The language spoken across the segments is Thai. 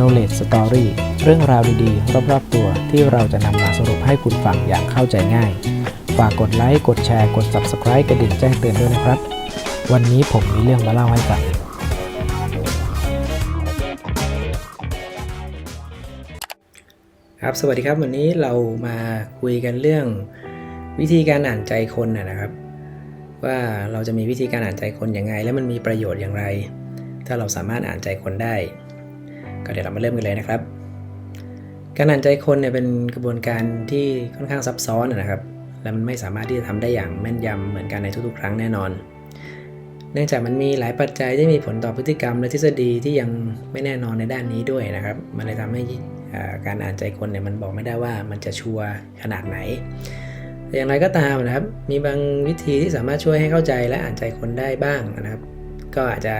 knowledge story เรื่องราวดีๆ รอบๆตัวที่เราจะนำมาสรุปให้คุณฟังอย่างเข้าใจง่าย ฝากกดไลค์ กดแชร์ กด subscribe กระดิ่งแจ้งเตือนด้วยนะครับ วันนี้ผมมีเรื่องมาเล่าให้ฟังครับ สวัสดีครับ วันนี้เรามาคุยกันเรื่องวิธีการอ่านใจคนนะครับ ว่าเราจะมีวิธีการอ่านใจคนอยังไงและมันมีประโยชน์อย่างไร ถ้าเราสามารถอ่านใจคนได้ ก็เดี๋ยวเรามาเริ่มกันเลยนะครับ การอ่านใจคนเนี่ยเป็นกระบวนการที่ค่อนข้างซับซ้อนนะครับ และมันไม่สามารถที่จะทำได้อย่างแม่นยำเหมือนกันในทุกๆ ครั้งแน่นอน เนื่องจากมันมีหลายปัจจัยที่มีผลต่อพฤติกรรมและทฤษฎีที่ยังไม่แน่นอนในด้านนี้ด้วยนะครับ มันเลยทำให้การอ่านใจคนเนี่ยมันบอกไม่ได้ว่ามันจะชัวร์ขนาดไหนแต่อย่างไรก็ตามนะครับ มีบางวิธีที่สามารถช่วยให้เข้าใจและอ่านใจคนได้บ้างนะครับ ก็อาจจะ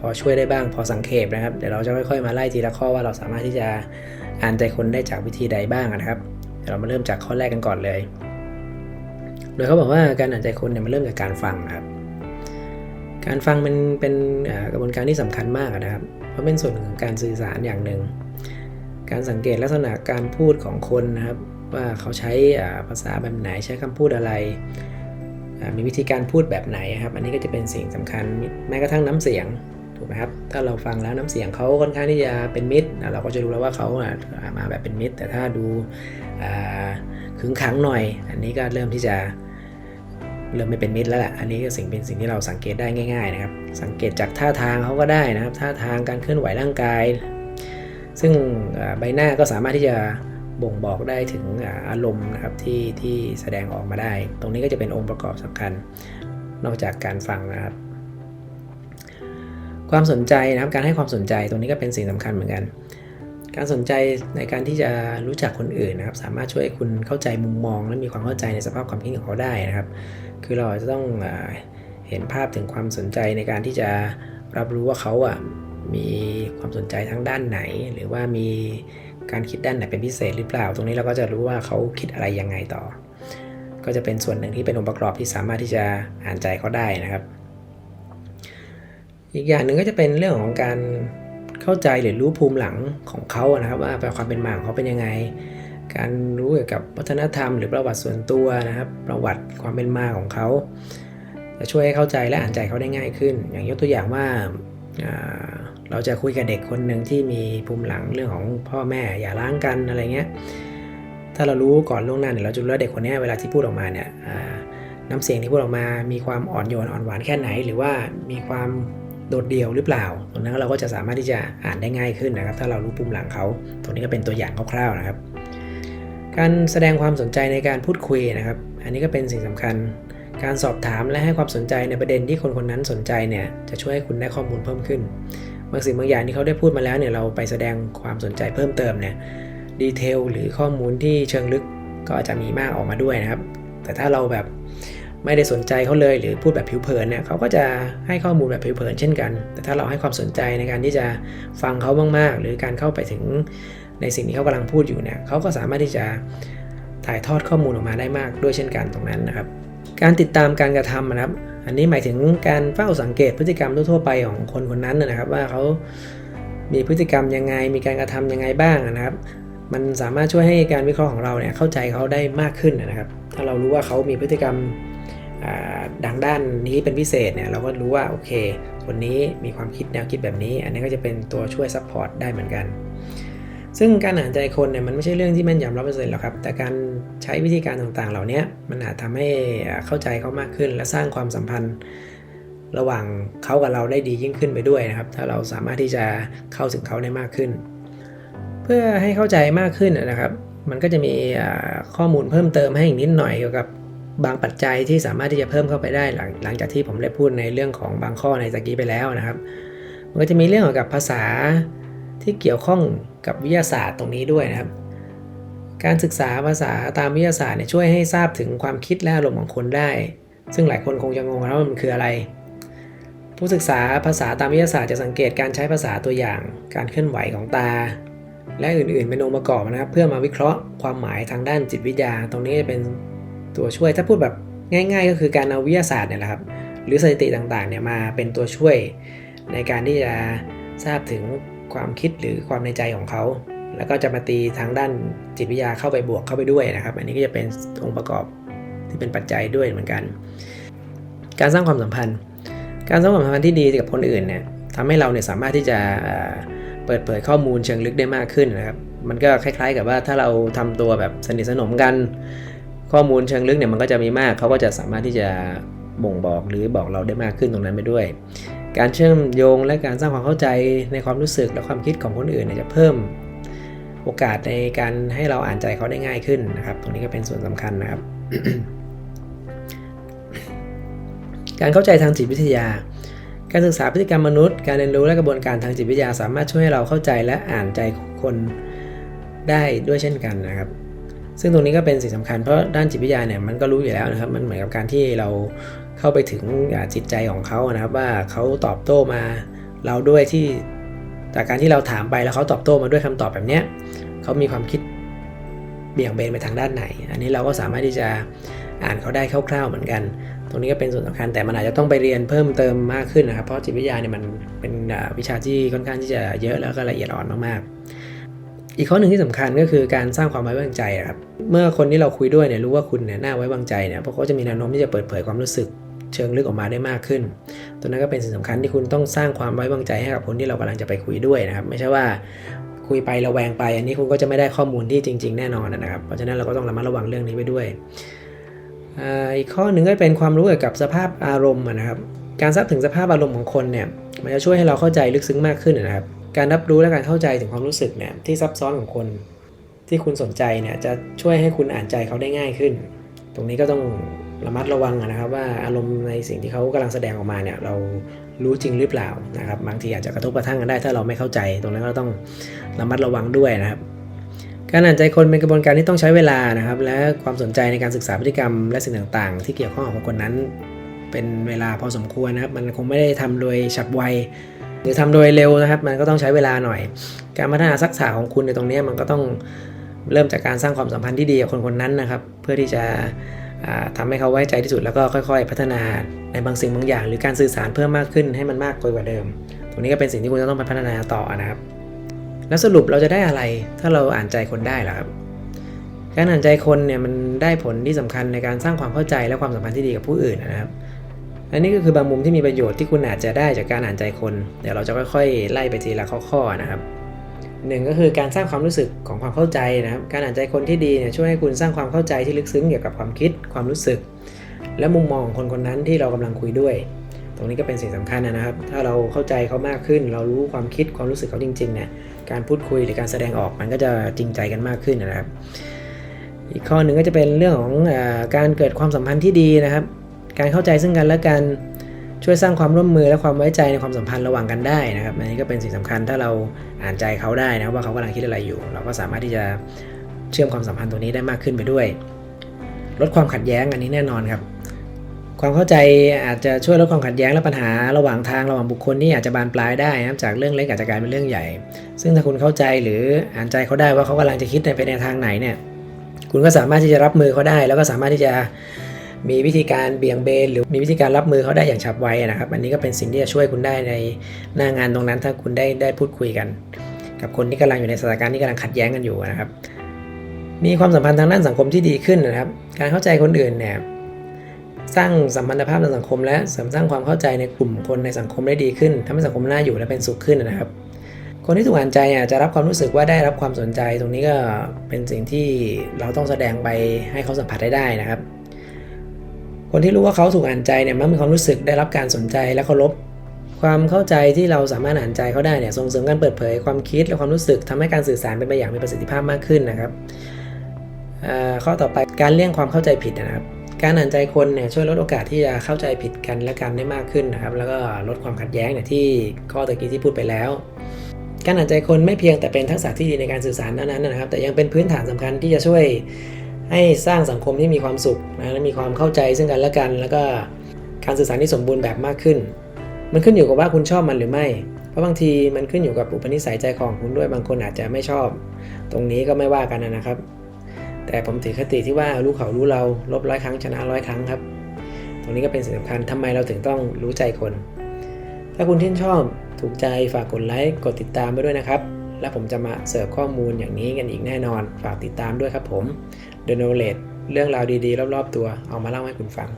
พอช่วยได้บ้างพอสังเขปนะครับ เดี๋ยวเราจะค่อยๆมาไล่ทีละข้อว่าเราสามารถที่จะอ่านใจคนได้จากวิธีใดบ้างนะครับเดี๋ยวเรามาเริ่มจากข้อแรกกันก่อนเลย โดยเขาบอกว่าการอ่านใจคนเนี่ยมันเริ่มจากการฟังนะครับ การฟังมันเป็นกระบวนการที่สำคัญมากนะครับ เพราะเป็นส่วนหนึ่งของการสื่อสารอย่างหนึ่ง การสังเกตลักษณะการพูดของคนนะครับ ว่าเขาใช้อ่าภาษาแบบไหนใช้คำพูดอะไรมีวิธีการพูดแบบไหนครับ อันนี้ก็จะเป็นสิ่งสำคัญแม้กระทั่งน้ำเสียง ถูกไหมครับ ถ้าเราฟังแล้วน้ำเสียงเขาค่อนข้างที่จะเป็นมิตรเราก็จะรู้แล้วว่าเขาอะมาแบบเป็นมิตร แต่ถ้าดูขึงขังหน่อย อันนี้ก็เริ่มที่จะเริ่มไม่เป็นมิตรแล้วแหละอันนี้ก็สิ่งเป็นสิ่งที่เราสังเกตได้ง่าย ๆ นะครับ สังเกตจากท่าทางเขาก็ได้นะครับ ท่าทางการเคลื่อนไหวร่างกาย ซึ่งใบหน้าก็สามารถที่จะบ่งบอกได้ถึงอารมณ์นะครับที่ที่แสดงออกมาได้ ตรงนี้ก็จะเป็นองค์ประกอบสำคัญ นอกจากการฟังนะครับ ความสนใจนะครับการให้ความสนใจตรงนี้ก็เป็นสิ่งสำคัญเหมือนกัน การสนใจในการที่จะรู้จักคนอื่นนะครับ สามารถช่วยคุณเข้าใจมุมมอง และมีความเข้าใจในสภาพความคิดของเขาได้นะครับ คือเราจะต้องเห็นภาพถึงความสนใจในการที่จะรับรู้ว่าเขาอะมีความสนใจทางด้านไหน หรือว่ามีการคิดด้านไหนเป็นพิเศษหรือเปล่า ตรงนี้เราก็จะรู้ว่าเขาคิดอะไรยังไงต่อ ก็จะเป็นส่วนหนึ่งที่เป็นองค์ประกอบที่สามารถที่จะอ่านใจเขาได้นะครับ อีกอย่างหนึ่งก็จะเป็นเรื่องของการเข้าใจหรือรู้ภูมิหลังของเขานะครับว่าความเป็นมาของเขาเป็นยังไง การรู้เกี่ยวกับวัฒนธรรม หรือประวัติส่วนตัวนะครับ ประวัติความเป็นมาของเขาจะช่วยให้เข้าใจและอ่านใจเขาได้ง่ายขึ้น อย่างยกตัวอย่างว่าเราจะคุยกับเด็กคนหนึ่งที่มีภูมิหลังเรื่องของพ่อแม่อย่าร้างกันอะไรเงี้ยถ้าเรารู้ก่อนล่วงหน้าเนี่ยเราจะรู้ว่าเด็กคนนี้เวลาที่พูดออกมาเนี่ยน้ำเสียงที่พูดออกมา มีความอ่อนโยนอ่อนหวานแค่ไหน หรือว่ามีความ โดดเดี่ยวหรือเปล่า ตรงนั้นเราก็จะสามารถที่จะอ่านได้ง่ายขึ้นนะครับ ถ้าเรารู้ภูมิหลังเขา ตรงนี้ก็เป็นตัวอย่างคร่าวๆนะครับ การแสดงความสนใจในการพูดคุยนะครับ อันนี้ก็เป็นสิ่งสำคัญ การสอบถามและให้ความสนใจในประเด็นที่คนคนนั้นสนใจเนี่ย จะช่วยให้คุณได้ข้อมูลเพิ่มขึ้น บางสิ่งบางอย่างที่เขาได้พูดมาแล้วเนี่ย เราไปแสดงความสนใจเพิ่มเติมเนี่ย ดีเทลหรือข้อมูลที่เชิงลึกก็อาจจะมีมากออกมาด้วยนะครับ แต่ถ้าเราแบบ ไม่ได้สนใจเขาเลยหรือพูดแบบผิวเผินเนี่ยเขาก็จะให้ข้อมูลแบบผิวเผินเช่นกัน แต่ถ้าเราให้ความสนใจในการที่จะฟังเขามากๆ หรือการเข้าไปถึงในสิ่งที่เขากำลังพูดอยู่เนี่ยเขาก็สามารถที่จะถ่ายทอดข้อมูลออกมาได้มากด้วยเช่นกันตรงนั้นนะครับ การติดตามการกระทำนะครับ อันนี้หมายถึงการเฝ้าสังเกตพฤติกรรมทั่วไปของคนคนนั้นนะครับ ว่าเขามีพฤติกรรมยังไง มีการกระทำยังไงบ้างนะครับ มันสามารถช่วยให้การวิเคราะห์ของเราเนี่ยเข้าใจเขาได้มากขึ้นนะครับ ถ้าเรารู้ว่าเขามีพฤติกรรม ดังด้านนี้เป็นพิเศษเนี่ยเราก็รู้ว่าโอเค คนนี้มีความคิดแนวคิดแบบนี้ อันนี้ก็จะเป็นตัวช่วยซัพพอร์ตได้เหมือนกัน ซึ่งการอ่านใจคนเนี่ยมันไม่ใช่เรื่องที่แม่นยำร้อเปอร์เซ็นต์หรอกครับ แต่การใช้วิธีการต่างๆ เหล่านี้มันอาจทำให้เข้าใจเขามากขึ้น และสร้างความสัมพันธ์ระหว่างเขากับเราได้ดียิ่งขึ้นไปด้วยนะครับ ถ้าเราสามารถที่จะเข้าถึงเขาได้มากขึ้น เพื่อให้เข้าใจมากขึ้นนะครับ มันก็จะมีข้อมูลเพิ่มเติมให้อีกนิดหน่อยเกี่ยวกับ บางปัจจัยที่สามารถที่จะเพิ่มเข้าไปได้หลังหลังจากที่ผมได้พูดในเรื่องของบางข้อในตะกี้ไปแล้วนะครับ มันก็จะมีเรื่องเกี่ยวกับภาษาที่เกี่ยวข้องกับวิทยาศาสตร์ตรงนี้ด้วยนะครับ การศึกษาภาษาตามวิทยาศาสตร์เนี่ยช่วยให้ทราบถึงความคิดและอารมณ์ของคนได้ ซึ่งหลายคนคงจะงงนะว่ามันคืออะไร ผู้ศึกษาภาษาตามวิทยาศาสตร์จะสังเกตการใช้ภาษาตัวอย่าง การเคลื่อนไหวของตา และอื่นๆเป็นองค์ประกอบนะครับ เพื่อมาวิเคราะห์ความหมายทางด้านจิตวิทยา ตรงนี้จะเป็น ตัวช่วยถ้าพูดแบบง่าย ๆ ก็คือการเอาวิทยาศาสตร์เนี่ยแหละครับหรือสถิติต่างๆเนี่ยมาเป็นตัวช่วยในการที่จะทราบถึงความคิดหรือความในใจของเขา แล้วก็จะมาตีทางด้านจิตวิทยาเข้าไปบวกเข้าไปด้วยนะครับ อันนี้ก็จะเป็นองค์ประกอบที่เป็นปัจจัยด้วยเหมือนกัน การสร้างความสัมพันธ์ การสร้างความสัมพันธ์ที่ดีกับคนอื่นเนี่ยทำให้เราเนี่ยสามารถที่จะเอ่อเปิดเผยข้อมูลเชิงลึกได้มากขึ้นนะครับ มันก็คล้าย ๆ กับว่าถ้าเราทำตัวแบบสนิทสนมกัน ข้อมูลเชิงลึกเนี่ยมันก็จะมีมาก เขาก็จะสามารถที่จะบ่งบอกหรือบอกเราได้มากขึ้นตรงนั้นไปด้วย การเชื่อมโยงและการสร้างความเข้าใจในความรู้สึกและความคิดของคนอื่นเนี่ยจะเพิ่มโอกาสในการให้เราอ่านใจเขาได้ง่ายขึ้นนะครับ ตรงนี้ก็เป็นส่วนสำคัญนะครับ การเข้าใจทางจิตวิทยา การศึกษาพฤติกรรมมนุษย์ การเรียนรู้และกระบวนการทางจิตวิทยา สามารถช่วยให้เราเข้าใจและอ่านใจคนได้ด้วยเช่นกันนะครับ ซึ่งตรงนี้ก็เป็นสิ่งสำคัญเพราะด้านจิตวิทยาเนี่ยมันก็รู้อยู่แล้วนะครับ มันเหมือนกับการที่เราเข้าไปถึงจิตใจของเขานะครับ ว่าเขาตอบโต้มาเราด้วยที่จากการที่เราถามไปแล้วเขาตอบโต้มาด้วยคำตอบแบบเนี้ยเขามีความคิดเบี่ยงเบนไปทางด้านไหน อันนี้เราก็สามารถที่จะอ่านเขาได้คร่าวๆเหมือนกัน ตรงนี้ก็เป็นส่วนสำคัญแต่มันอาจจะต้องไปเรียนเพิ่มเติมมากขึ้นนะครับ เพราะจิตวิทยาเนี่ยมันเป็นวิชาที่ค่อนข้างที่จะเยอะแล้วก็ละเอียดอ่อนมากๆ อีกข้อหนึ่งที่สำคัญก็คือการสร้างความไว้วางใจครับ เมื่อคนที่เราคุยด้วยเนี่ยรู้ว่าคุณเนี่ยน่าไว้วางใจเนี่ยเพราะเขาจะมีแนวโน้มที่จะเปิดเผยความรู้สึกเชิงลึกออกมาได้มากขึ้น ตัวนั้นก็เป็นสิ่งสำคัญที่คุณต้องสร้างความไว้วางใจให้กับคนที่เรากำลังจะไปคุยด้วยนะครับ ไม่ใช่ว่าคุยไประแวงไป อันนี้คุณก็จะไม่ได้ข้อมูลที่จริง ๆ แน่นอนนะครับ เพราะฉะนั้นเราก็ต้องระมัดระวังเรื่องนี้ไปด้วย อีกข้อหนึ่งก็เป็นความรู้เกี่ยวกับสภาพอารมณ์นะครับ การทราบถึงสภาพอารมณ์ของคนเนี่ย มันจะช่วยให้เราเข้าใจลึกซึ้งมากขึ้นนะครับ การรับรู้และการเข้าใจถึงความรู้สึกเนี่ยที่ซับซ้อนของคนที่คุณสนใจเนี่ยจะช่วยให้คุณอ่านใจเขาได้ง่ายขึ้น ตรงนี้ก็ต้องระมัดระวังนะครับว่าอารมณ์ในสิ่งที่เขากำลังแสดงออกมาเนี่ยเรารู้จริงหรือเปล่านะครับบางทีอาจจะกระทบกระทั่งกันได้ถ้าเราไม่เข้าใจ ตรงนั้นก็ต้องระมัดระวังด้วยนะครับ การอ่านใจคนเป็นกระบวนการที่ต้องใช้เวลานะครับ และความสนใจในการศึกษาพฤติกรรม และสิ่งต่างๆ ที่เกี่ยวข้องกับคนนั้น เป็นเวลาพอสมควรนะครับ มันคงไม่ได้ทำโดยฉับไว รือทำโดยเร็วนะครับ มันก็ต้องใช้เวลาหน่อย การพัฒนาทักษะของคุณในตรงนี้มันก็ต้องเริ่มจากการสร้างความสัมพันธ์ที่ดีกับคนคนนั้นนะครับ เพื่อที่จะทำาให้เขาไว้ใจที่สุดแล้วก็ค่อย ๆ พัฒนาในบางสิ่งบางอย่าง หรือการสื่อสารเพิ่มมากขึ้นให้มันมากกว่าเดิม ตรงนี้ก็เป็นสิ่งที่คุณจะต้องไปพัฒนาต่อนะครับ แล้วสรุปเราจะได้อะไรถ้าเราอ่านใจคนได้ล่ะครับการอ่านใจคนเนี่ยมันได้ผลที่สำคัญในการสร้างความเข้าใจและความสัมพันธ์ที่ดีกับผู้อื่นนะครับ อันนี้ก็คือบางมุมที่มีประโยชน์ที่คุณอาจจะได้จากการอ่านใจคน เดี๋ยวเราจะค่อยๆ ไล่ไปทีละข้อๆนะครับหนึ่งก็คือการสร้างความรู้สึกของความเข้าใจนะครับ การอ่านใจคนที่ดีเนี่ยช่วยให้คุณสร้างความเข้าใจที่ลึกซึ้งเกี่ยวกับความคิด ความรู้สึก และมุมมองของคนคนนั้นที่เรากำลังคุยด้วย ตรงนี้ก็เป็นสิ่งสำคัญนะครับ ถ้าเราเข้าใจเขามากขึ้น เรารู้ความคิดความรู้สึกเขาจริงๆเนี่ยการพูดคุยหรือการแสดงออกมันก็จะจริงใจกันมากขึ้นนะครับ อีกข้อหนึ่งก็จะเป็นเรื่องของอการเกิดความสัมพันธ์ที่ดีนะครับ การเข้าใจซึ่งกันและกันช่วยสร้างความร่วมมือและความไว้ใจในความสัมพันธ์ระหว่างกันได้นะครับอันนี้ก็เป็นสิ่งสำคัญถ้าเราอ่านใจเขาได้นะครับว่าเขากำลังคิดอะไรอยู่ เราก็สามารถที่จะเชื่อมความสัมพันธ์ตัวนี้ได้มากขึ้นไปด้วย ลดความขัดแย้งอันนี้แน่นอนครับ ความเข้าใจอาจจะช่วยลดความขัดแย้งและปัญหาระหว่างทางระหว่างบุคคลที่อาจจะบานปลายได้นะครับจากเรื่องเล็กอาจจะกลายเป็นเรื่องใหญ่ ซึ่งถ้าคุณเข้าใจหรืออ่านใจเขาได้ว่าเขากำลังจะคิดในไปในทางไหนเนี่ยคุณก็สามารถที่จะรับมือเขาได้ แล้วก็สามารถที่จะ มีวิธีการเบี่ยงเบนหรือมีวิธีการรับมือเขาได้อย่างฉับไวนะครับ อันนี้ก็เป็นสิ่งที่จะช่วยคุณได้ในหน้างานตรงนั้น ถ้าคุณได้ได้พูดคุยกัน กับคนที่กำลังอยู่ในสถานการณ์ที่กำลังขัดแย้งกันอยู่นะครับ มีความสัมพันธ์ทางด้านสังคมที่ดีขึ้นนะครับ การเข้าใจคนอื่นเนี่ยสร้างสัมพันธภาพในสังคม และเสริมสร้างความเข้าใจในกลุ่มคนในสังคมได้ดีขึ้นทำให้สังคมน่าอยู่และเป็นสุขขึ้นนะครับ คนที่ถูกอ่านใจอะจะรับความรู้สึกว่าได้รับความสนใจ ตรงนี้ก็เป็นสิ่งที่เราต้องแสดงไปให้เขาสัมผัสได้ได้นะครับ คนที่รู้ว่าเขาถูกอ่านใจเนี่ยมักมีความรู้สึกได้รับการสนใจและเคารพความเข้าใจที่เราสามารถอ่านใจเขาได้เนี่ยส่งเสริมการเปิดเผยความคิดและความรู้สึกทำให้การสื่อสารเป็นไปอย่างมีประสิทธิภาพมากขึ้นนะครับข้อต่อไปการเลี่ยงความเข้าใจผิดนะครับ การอ่านใจคนเนี่ยช่วยลดโอกาสที่จะเข้าใจผิดกันและกันได้มากขึ้นนะครับ แล้วก็ลดความขัดแย้งเนี่ยที่ข้อตะกี้ที่พูดไปแล้ว การอ่านใจคนไม่เพียงแต่เป็นทักษะที่ดีในการสื่อสารเท่านั้นนะครับ แต่ยังเป็นพื้นฐานสำคัญที่จะช่วย ให้สร้างสังคมที่มีความสุขนะและมีความเข้าใจซึ่งกันและกัน แล้วก็การสื่อสารที่สมบูรณ์แบบมากขึ้น มันขึ้นอยู่กับว่าคุณชอบมันหรือไม่ เพราะบางทีมันขึ้นอยู่กับอุปนิสัยใจของคุณด้วยบางคนอาจจะไม่ชอบ ตรงนี้ก็ไม่ว่ากันนะครับ แต่ผมถือคติที่ว่ารู้เขารู้เราลบร้อยครั้งชนะร้อยครั้งครับ ตรงนี้ก็เป็นสิ่งสำคัญทำไมเราถึงต้องรู้ใจคน ถ้าคุณที่ชอบถูกใจฝากกดไลค์กดติดตามไปด้วยนะครับแล้วผมจะมาเสิร์ฟข้อมูลอย่างนี้กันอีกแน่นอน ฝากติดตามด้วยครับผม The Knowledge เรื่องราวดีๆ รอบๆตัวเอามาเล่าให้คุณฟัง